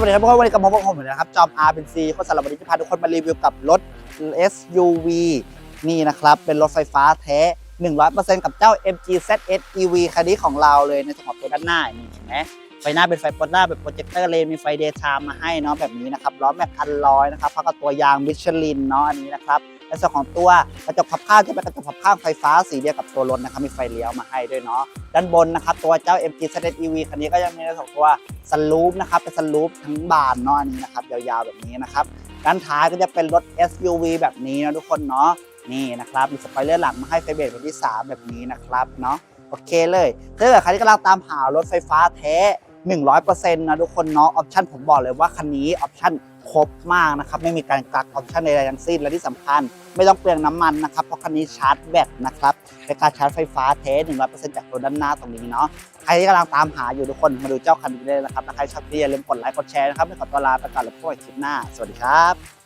วัสดีครับทุกคนวันนี้กับผมผมเหมือนนะครับ จอมอาร์เป็นซีคนสารบวันนี้จะพาทุกคนมารีวิวกับรถ SUV นี่นะครับ เป็นรถไฟฟ้าแท้ 100%กับเจ้า MG ZS EV คันนี้ของเราเลยในส่วนของตัวด้านหน้านี่เห็นไหม ไฟหน้าเป็นไฟโปรหน้าเป็นโปรเจคเตอร์เลนมีไฟเดย์ไทม์มาให้เนาะแบบนี้นะครับล้อแม็กอันลอยนะครับพร้อมกับตัวยางมิชลินเนาะอันนี้นะครับในส่วนของตัวกระจกพับข้างจะเป็นกระจกพับข้างไฟฟ้าสีเดียวกับตัวรถนะครับมีไฟเลี้ยวมาให้ด้วยเนาะด้านบนนะครับตัวเจ้า MG ZS EV คันนี้ก็ยังมีในส่วนของตัวสลูปนะครับเป็นสลูปทั้งบานเนาะอันนี้นะครับยาวๆแบบนี้นะครับด้านท้ายก็จะเป็นรถ SUV แบบนี้นะทุกคนเนาะนี่นะครับมีสปอยเลอร์หลังมาให้ไฟเบรกแบบที่ 3 แบบนี้นะครับเนาะโอเคเลยถ้าเกิดใครที่กำลังตามหารถไฟฟ้าแท้ 100%นะทุกคนเนาะออปชั่นผมบอกเลยว่าคันนี้ออปชั่นครบมากนะครับไม่มีการกักออปชั่นใดๆทั้งสิ้นและที่สำคัญ ไม่ต้องเปลืองน้ำมันนะครับเพราะคันนี้ชาร์จแบตนะครับเป็นการชาร์จไฟฟ้าเท้100%จากตัวด้านหน้าตรงนี้เนาะใครที่กำลังตามหาอยู่ทุกคนมาดูเจ้าคันนี้ได้เลยนะครับถ้าใครชอบที่อย่าลืมกดไลค์กดแชร์นะครับไม่ขอตัวลาไปก่อนแล้วพบกันคลิปหน้า สวัสดีครับ